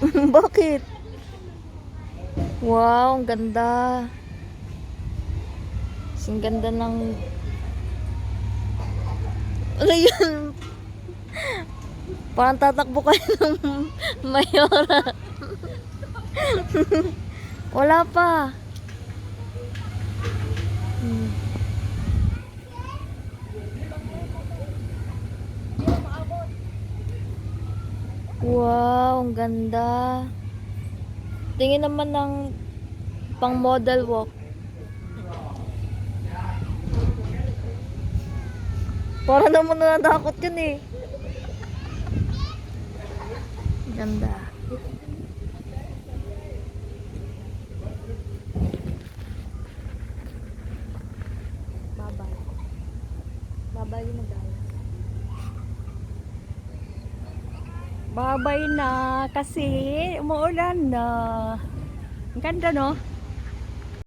Bakit? Wow, ang ganda. Ang ganda ng... Ano yan? Parang tatakbo kayo ng mayora. Wala pa. Wow, ang ganda. Tingin naman ng pang model walk. Para naman nadakot yun eh. Ganda. Babay. Babay na guys. Babay na kasi umuulan na. Ang ganda no?